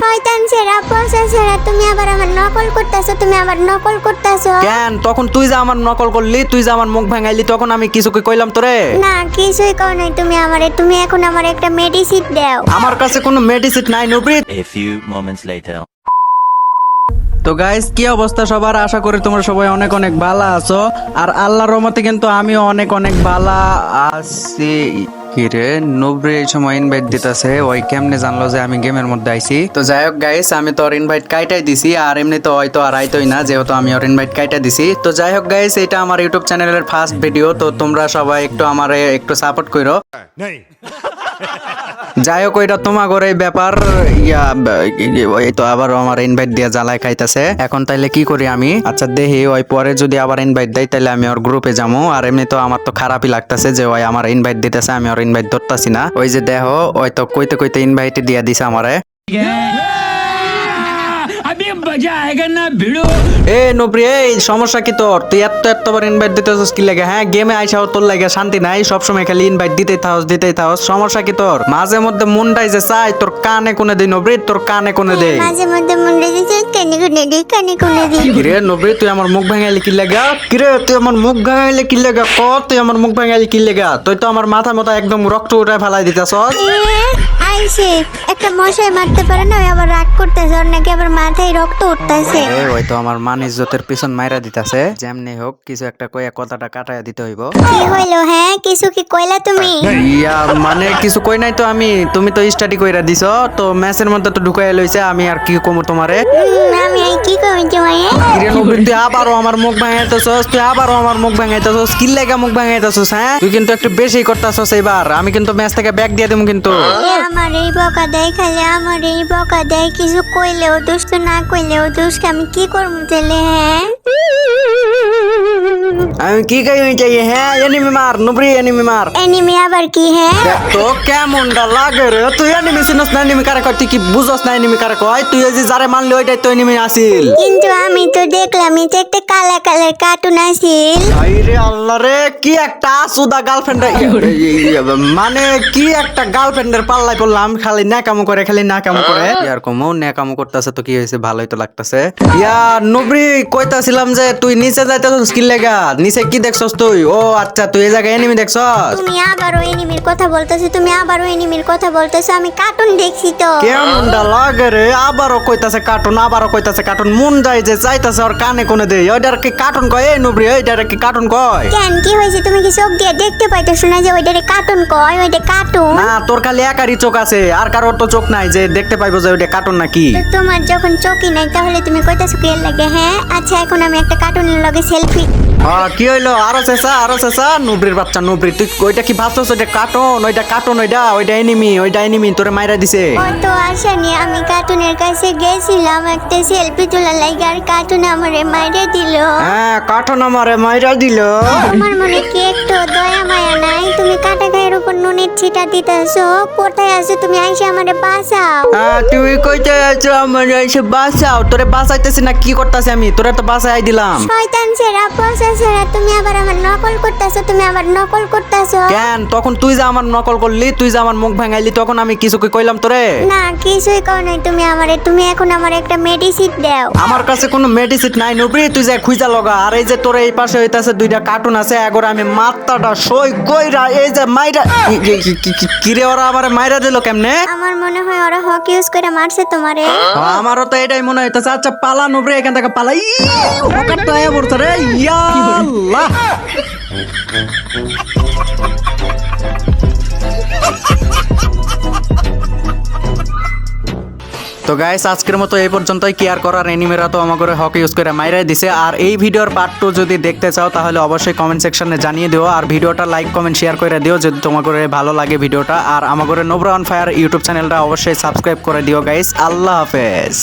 শয়তান ছেড়া পয়সা ছেড়া তুমি আবার আমার নকল করতেছো তুমি আবার নকল করতেছো। কেন? তখন তুই যে আমার নকল করলি তুই যে আমার মুখ ভাঙাইলি তখন আমি কিছু কি কইলাম তোরে? না কিছুই কও নাই তুমি আমারে তুমি এখন আমার একটা মেডিসিন দাও। আমার কাছে কোনো মেডিসিন নাই Nupreet. A few moments later. তো গাইস কি অবস্থা সবার? আশা করি তোমরা সবাই অনেক অনেক ভালো আছো। আর আল্লাহর রহমতে কিন্তু আমিও অনেক অনেক ভালো আছি। কিরে নবরে এই সময় ইনভাইট দিতেছে। ওই কেমনে জানলো যে আমি গেমের মধ্যে আইছি? তো যাই হোক গাইস আমি তো ইনভাইট কাইটাই দিছি, আর এমনি তো হয়তো আর আইতোই না, যেহেতু আমি ওর ইনভাইট কাইটা দিছি। তো যাই হোক গাইস এটা আমার ইউটিউব চ্যানেলের ফার্স্ট ভিডিও তো তোমরা সবাই একটু আমারে একটু সাপোর্ট করো যাই হোক, ওইটা তোমার এই ব্যাপার। ইয়া এই তো আবার আমার ইনভাইট দিয়ে জ্বালায় খাইতেছে। এখন তাইলে কি করি আমি? আচ্ছা দেখি ওই পরে যদি আবার ইনভাইট দেয় তাহলে আমি ওর গ্রুপে যাব আর এমনি তো আমার তো খারাপই লাগতেছে যে ওই আমার ইনভাইট দিতেছে, আমি ওর ইনভাইট ধরতাছি না। ওই যে দেখো ওই তো কইতে কইতে ইনভাইট দিয়ে দিছে আমারে। এ নবরি এই সমস্যা কি তোর? তুই এত এতবার ইনভাইট দিতেছিস কি লাগে হ্যাঁ? গেমে আইসাও তোর লাগে শান্তি নাই সবসময় খালি ইনভাইট দিতেই থাকস দিতেই থাকস সমস্যা কি তোর? মাঝে মধ্যে মনটাই যে চাই তোর কানে কোনে দেই নবরি তোর কানে কোনে দেই। মাঝে মধ্যে মনে দিছে কানে কোনে দি কানে কোনে দি কিরে নবরি তুই আমার মুখ ভাঙাইলি কি লাগা? কিরে তুই আমার মুখ ভাঙাইলি কি লাগা? ক তুই আমার মুখ ভাঙাইলি কি লাগা? তুই তো আমার মাথা মতো একদম রক্ত উঠায় ফেলাই দিতেছস। আইসে একটা মশাই মারতে পারে না আবার রাগ করতেছে ওর নাকি আবার মাথায় রক্ত উঠতেছে। ওই তো আমার মান ইজ্জতের পিছন মাইরা দিতাছে। যেমনি হোক কিছু একটা কইয়া কথাটা কাটায়া দিতে হইব। কি হইল হ্যাঁ? কিছু কি কইলা তুমি? ইয়া মানে কিছু কই নাই তো আমি। তুমি তো স্টাডি কইরা দিছ তো ম্যাচের মধ্যে তো ঢুকাই লইছে আমি আর কি কমু তোমারে? আমি কি কই তোমায় কিরে নবীন তুই আবারও আমার মুখ ভাঙাইতেছস তুই আবারও আমার মুখ ভাঙাইতেছস কি লাগা মুখ ভাঙাইতেছস হ্যাঁ? তুই কিন্তু একটু বেশি করতেছস এবার আমি কিন্তু ম্যাচ থেকে ব্যাক দিয়ে দেবো কিন্তু। এ, আমার এই বকা দেয়, খালে আমার এই বকা দেয়, কিছু কইলেও দোষ তো না কইলেও দোষ আমি কি করব তাহলে হ্যাঁ? আমি কি কই চাই হ্যাঁ এনিমি মার নবরি এনিমি মার। এনিমি আবার কি হ্যাঁ? তো কেমনটা লাগে রে? তুই এনিমি চিনস না এনিমি কারে কয়? কি বুঝস না এনিমি কারে কয়? তুই যে যারে মানলি ওইটাই তো এনিমি আসিল কিন্তু আমি তো দেখলাম এটা একটা কালা কালার কার্টুন আছিল। আইরে আল্লাহ রে কি একটা আসুদা গার্লফ্রেন্ড মানে কি একটা গার্লফ্রেন্ডের পাল্লাই পড়লাম খালি ন্যাকামো করে খালি ন্যাকামো করে। ইয়ার কমো ন্যাকামো করতেছে তো কি হয়েছে? ভালোই তো লাগতেছে। ইয়া নবরি কইতাছিলাম যে তুই নিচে যাইতেছস কি লেগা নিচে কি দেখছস তুই? ও আচ্ছা তুই এই জায়গায় এনিমি দেখছস? তুমি আবারও এনিমির কথা বলতেছো তুমি আবারও এনিমির কথা বলতেছো আমি কার্টুন দেখছি তো। কেমনটা লাগে রে? আবারও কইতাছে কার্টুন আবারও কইতাছে কার্টুন মন যায় যে চাইতাছে ওর কানে কোনে দে ওইটার কি কার্টুন কয়? এই নবরি এইটার কি কার্টুন কয়? কেন কি হয়েছে? তুমি কি চোখ দিয়ে দেখতে পাইতেছো না যে ওইটারে কার্টুন কয়? ওইটা কার্টুন না তোর খালি একারই চোখ আছে। আর কারোর তো চোখ নাই যে দেখতে পাইবো যে ওইটা কার্টুন নাকি। তোমার যখন চোখই নাই তাহলে তুমি কইতাছো কি লাগে? হ্যাঁ আচ্ছা এখন আমি একটা কার্টুনের লগে সেলফি কি হইল? আরও চেঁচা আরও চেঁচা নুবরির বাচ্চা নুবরি তুই ওইটা কি ভাবছস? ওইটা কার্টুন ওইটা কার্টুন ওইটা ওইটা এনিমি ওইটা এনিমি তোরে মাইরা দিছে। তো আসেনি আমি কার্টুনের কাছে গেছিলাম একটা সেলফি তোলা লাগে আর কার্টুন আমারে মাইরা দিল। হ্যাঁ কার্টুন আমারে মাইরা দিল। আমার মনে কি একটু দয়া মায়া উপর নুনের ছিটা দিতেছো? কোথায় আছো তুমি? আইসে আমারে বাঁচাও। হ্যাঁ তুই কইতে আছো? আমার এসে বাঁচাও। তোরে বাঁচাইতেছি না কি করতেছি আমি? তোরে তো বাঁচাই দিলাম। শয়তান ছেড়া পয়সা ছেড়া তুমি আবার আমার নকল করতেছো তুমি আবার নকল করতেছো। কেন? তখন তুই যে আমার নকল করলি তুই যে আমার মুখ ভাঙাইলি তখন আমি কিছু কি কইলাম তোরে? না কিছুই কও নাই তুমি আমারে। তুমি এখন আমার একটা মেডিসিন দাও। আমার কাছে কোনো মেডিসিন নাই নুবরি তুই যে খুঁজা লগা। আর এই যে তোর এই পাশে হইতাছে দুইটা কার্টুন আছে এগোর আমি মাত্রাটা সই কইরা এই যে মাইরা কি- কিরে ওরা আবার মাইরা দিল কেমনে? আমার মনে হয় ওরা হক ইউজ করে মারছে তোমারে। আমারও তো এটাই মনে হইতাছে আচ্ছা পালা নুবরি এখান থেকে পালা। ই হঠাৎ তো আয়া পড়ছে রে। ইয়া আল্লাহ তো গাইস আজকের মতো এই পর্যন্তই। কেয়ার করার এনিমেরা তো আমাকে হক ইউজ করে মাইরাই দিছে। আর এই ভিডিওর পার্ট টু যদি দেখতে চাও, তাহলে অবশ্যই কমেন্ট সেকশনে জানিয়ে দিও। আর ভিডিওটা লাইক কমেন্ট শেয়ার করে দিও, যদি তোমাকে ভালো লাগে ভিডিওটা। আর আমাকে নোবরা অন ফায়ার ইউটিউব চ্যানেলটা অবশ্যই সাবস্ক্রাইব করে দিও গাইস আল্লাহ হাফেজ।